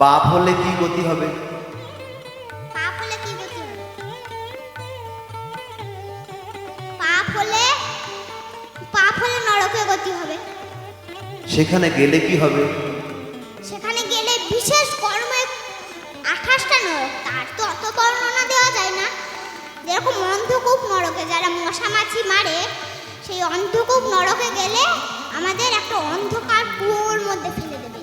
পাপ হলে কি গতি হবে? পাপ হলে কি গতি হবে? পাপ হলে পাপ হলে নরকে গতি হবে। সেখানে গেলে কি হবে? সেখানে গেলে বিশেষ কর্মে আঠাশটা নরক তার তো অত বর্ণনা দেওয়া যায় না। যেরকম অন্ধকূপ নরকে যারা মশা মাছি মারে সেই অন্ধকূপ নরকে গেলে আমাদের একটা অন্ধকার কুয়োর মধ্যে ফেলে দেবে।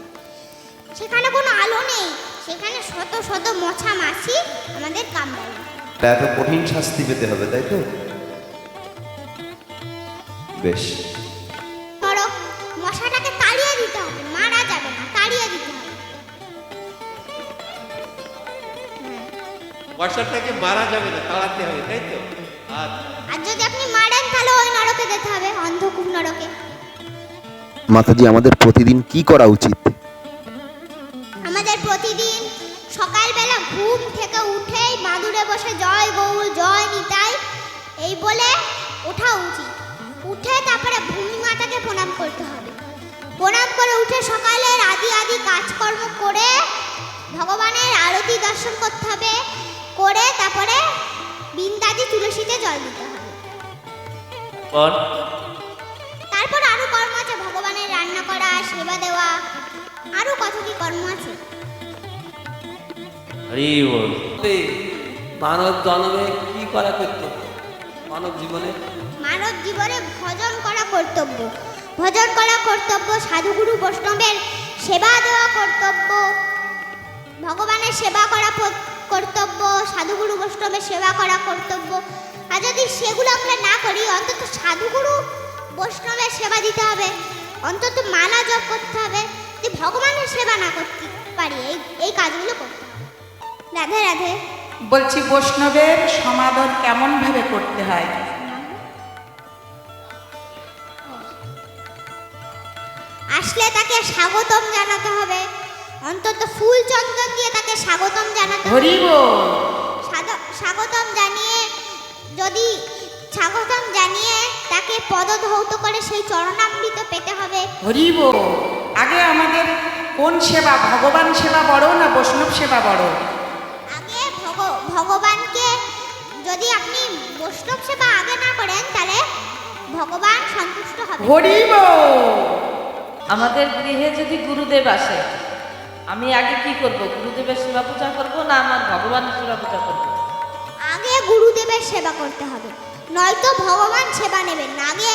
সেখানে কোনো আলো নেই। সেখানে শত শত মশা মাছি আমাদের কামড়াবে তা এত কঠিন শাস্তি পেতে হবে তাই তো? বেশ। মশাটাকে তাড়িয়ে দিতে হবে মারা যাবে না তাড়িয়ে দিতে হবে। হ্যাঁ। বর্ষাটাকে মারা যাবে না তাড়াতে হবে তাই তো? আচ্ছা। আর যদি আপনি মারেন তাহলে ওই নরকে যেতে হবে অন্ধকূপ নরকে। মাতাজি আমাদের প্রতিদিন কি করা উচিত? প্রতিদিন সকালবেলা ঘুম থেকে উঠেই মাদুরে বসে জয় গৌর জয় নিতাই এই বলে ওঠা উচিত। উঠে তারপরে ভূমি মাতাকে প্রণাম করতে হবে। প্রণাম করে উঠে সকালের আদি আদি কাজকর্ম করে ভগবানের আরতি দর্শন করতে হবে। করে তারপরে বিন্দাদি তুলসীতে জল দিতে হবে। তারপর আরও কর্ম আছে ভগবানের রান্না করা সেবা দেওয়া আরও কত কি কর্ম আছে। হরি বল মানব জন্মে কি করা করতে মানব জীবনে? মানব জীবনে ভজন করা কর্তব্য। ভজন করা কর্তব্য সাধুগুরু বৈষ্ণবের সেবা দেওয়া কর্তব্য। ভগবানের সেবা করা কর্তব্য সাধুগুরু বৈষ্ণবের সেবা করা কর্তব্য। আর যদি সেগুলো আমরা না করি অন্তত সাধুগুরু বৈষ্ণবের সেবা দিতে হবে। অন্তত মালা জপ করতে হবে। যদি ভগবানের সেবা না করতে পারি এই এই কাজগুলো করতে রাধে রাধে। বলছি বৈষ্ণবের সমাদর কেমন ভাবে করতে হয়? আসলে তাকে স্বাগতম জানাতে হবে। অন্তত ফুল চন্দন দিয়ে তাকে স্বাগতম জানাতে হবে। স্বাগতম জানিয়ে যদি স্বাগতম জানিয়ে তাকে পদধৌত করে সেই চরণামৃত পেতে হবে। হরিব আগে আমাদের কোন সেবা? ভগবান সেবা বড় না বৈষ্ণব সেবা বড়? যদি আপনি বৈষ্ণব সেবা আগে না করেন তাহলে ভগবান সন্তুষ্ট হবে। হরিব আমাদের গৃহে যদি গুরুদেব আসে আমি আগে কি করব? গুরুদেবের সেবা পূজা করব না আমার ভগবানের সেবা পূজা করব? আগে গুরুদেবের সেবা করতে হবে। নয়তো ভগবান সেবা নেবেন না। আগে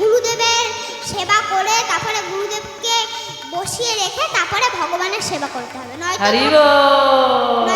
গুরুদেবের সেবা করে তারপরে গুরুদেবকে বসিয়ে রেখে তারপরে ভগবানের সেবা করতে হবে। নয়তো হরি বল!